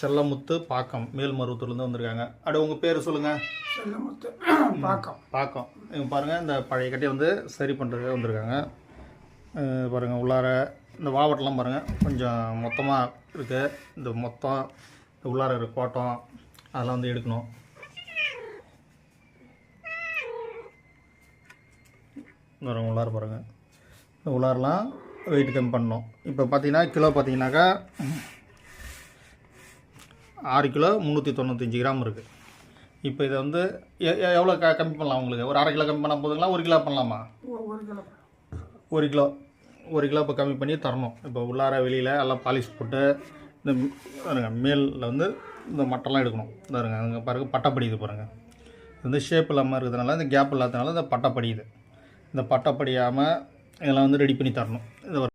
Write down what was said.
செல்லமுத்து பாக்கம் மேல்மருவத்தூர்லேருந்து வந்திருக்காங்க. அப்படியே உங்கள் பேர் சொல்லுங்கள் செல்லமுத்து பாக்கம். பாக்கம். இவங்க பாருங்கள் இந்த பழைய கட்டையை வந்து சரி பண்ணுறதுக்கு வந்திருக்காங்க. பாருங்கள் உள்ளார இந்த வாவட்டெல்லாம் பாருங்கள் கொஞ்சம் மொத்தமாக இருக்குது இந்த மொத்தம் இந்த உள்ளார இருக்கிற கோட்டம் அதெல்லாம் வந்து எடுக்கணும். இந்த பாருங்க, உள்ளார பாருங்கள் இந்த உள்ளாரெலாம் வெயிட் கம்மி பண்ணணும். இப்போ பார்த்தீங்கன்னா கிலோ பார்த்தீங்கன்னாக்கா ஆறு கிலோ முந்நூற்றி தொண்ணூத்தஞ்சு கிராம் இருக்குது இப்போ இதை வந்து எவ்வளோ க கம்மி பண்ணலாம் உங்களுக்கு? ஒரு அரை கிலோ கம்மி பண்ணால் போதுங்களா? ஒரு கிலோ பண்ணலாமா? ஒரு கிலோ. ஒரு கிலோ. ஒரு கிலோ இப்போ கம்மி பண்ணி தரணும். இப்போ உள்ளார வெளியில் எல்லாம் பாலிஷ் போட்டு இந்த பாருங்க மேலில் வந்து இந்த மட்டெல்லாம் எடுக்கணும். பாருங்க அங்கே பாருங்க பட்டை படியுது பாருங்கள் இது வந்து ஷேப் இல்லாமல் இருக்கிறதுனால இந்த கேப் இல்லாததுனால இந்த பட்டை படியுது. இந்த பட்டை படியாமல் இதெல்லாம் வந்து ரெடி பண்ணி தரணும். இந்த